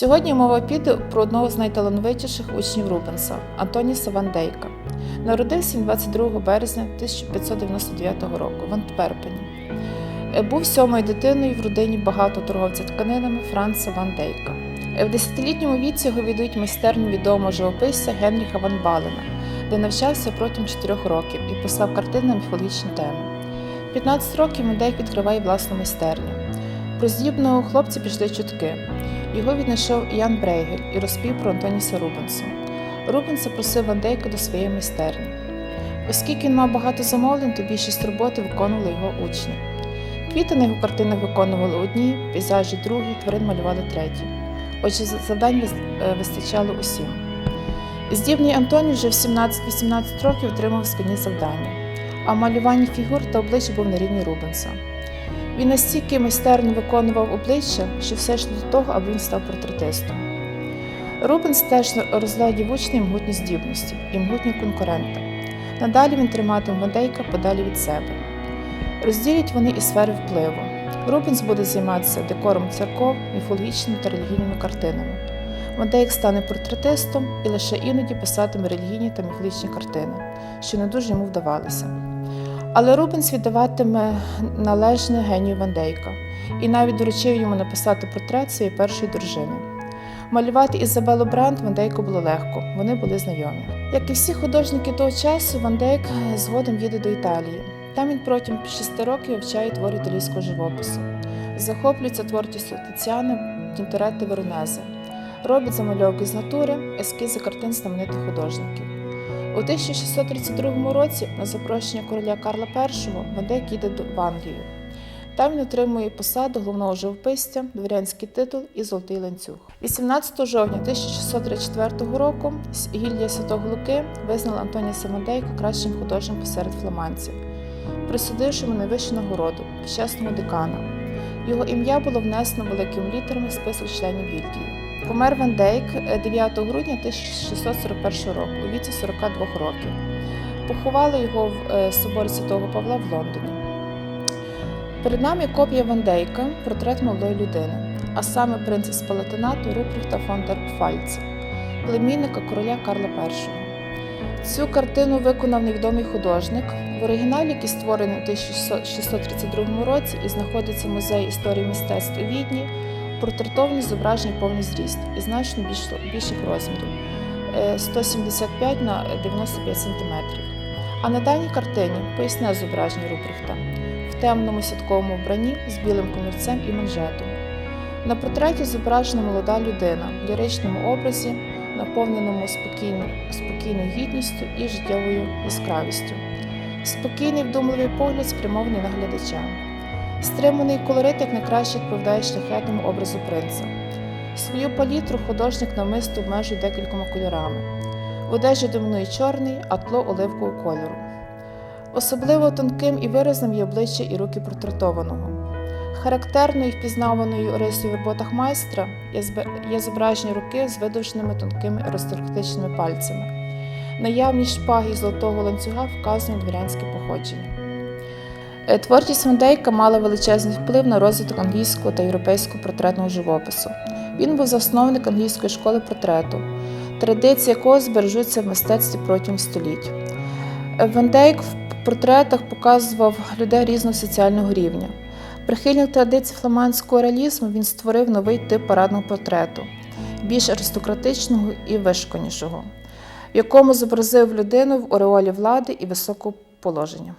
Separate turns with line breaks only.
Сьогодні мова піде про одного з найталановитіших учнів Рубенса Антоніса Ван Дейка. Народився він 22 березня 1599 року в Антверпені. Е, Був сьомою дитиною в родині багатого торговця тканинами Франца Ван Дейка. Е, В десятилітньому віці його віддають майстерню відомого живописця Генріха Ван Балена, де навчався протягом 4 років і писав картини на міфологічні теми. 15 років Ван відкриває власну майстерню. Про здібного хлопця пішли чутки. Його віднайшов Ян Брейгель і розповів про Антоніса Рубенса. Рубенс запросив Ван Дейка до своєї майстерні. Оскільки він мав багато замовлень, то більшість роботи виконували його учні. Квіти на його картинах виконували одні, пейзажі другі, тварин малювали треті. Отже, завдань е, вистачало усім. Здібний Антоній вже в 17-18 років отримав складні завдання, а в малюванні фігур та обличчя був на рівні Рубенса. Він настільки майстерно виконував обличчя, що все йшло до того, аби він став портретистом. Рубенс теж розглядів учні могутні здібності і могутні конкурента. Надалі він триматиме Вандейка подалі від себе. Розділять вони і сфери впливу. Рубенс буде займатися декором церков, міфологічними та релігійними картинами. Вандейк стане портретистом і лише іноді писатиме релігійні та міфологічні картини, що не дуже йому вдавалися. Але Рубенс віддаватиме належне генію Вандейка і навіть доручив йому написати портрет своєї першої дружини. Малювати Ізабелу Бранд Вандейку було легко, вони були знайомі. Як і всі художники того часу, Вандейк згодом їде до Італії. Там він протягом шести років вивчає твори італійського живопису. Захоплюється творчістю Тиціани, Тінторетти Веронези. Робить замальовки з натури, ескізи картин знаменитих художників. У 1632 році на запрошення короля Карла І Вандейк їде в Англію. Там він отримує посаду головного живописця, дворянський титул і золотий ланцюг. 18 жовтня 1634 року гільдія Святого Луки визнала Антонія Самандейка кращим художником посеред фламандців, присудивши йому найвищу нагороду почесного декана. Його ім'я було внесено великими літерами в список членів гільдії. Помер Ван Дейк е, 9 грудня 1641 року у віці 42 років. Поховали його в е, соборі Святого Павла в Лондоні. Перед нами копія Ван Дейка, портрет молодої людини, а саме принца з Палатинату Руприхта фон дер Пфальца, племінника короля Карла І. Цю картину виконав невідомий художник. В оригіналі, який створений у 1632 році і знаходиться в музеї історії мистецтв у Відні, портретовані зображення повний зріст і значно більш- більших розмірів е, 175 на 95 см. А на даній картині поясне зображення Руприхта в темному сітковому вбранні з білим комірцем і манжетом. На портреті зображена молода людина в ліричному образі, наповненому спокійно- спокійною гідністю і життєвою яскравістю. Спокійний вдумливий погляд спрямований на глядача. Стриманий колорит як найкраще відповідає шляхетному образу принца. Свою палітру художник навмисто обмежує декількома кольорами. Одежі домінує чорний, а тло оливкового кольору. Особливо тонким і виразним є обличчя і руки портретованого. Характерною і впізнаваною рисою в роботах майстра є зображення руки з видовженими тонкими аристократичними пальцями. Наявність шпаги і золотого ланцюга вказує на дворянське походження. Е, Творчість Вандейка мала величезний вплив на розвиток англійського та європейського портретного живопису. Він був засновник англійської школи портрету, традиції якого збережуться в мистецтві протягом століть. Е, Ван Дейк в портретах показував людей різного соціального рівня. Прихильник традицій фламандського реалізму він створив новий тип парадного портрету, більш аристократичного і вишканішого, в якому зобразив людину в ореолі влади і високого положення.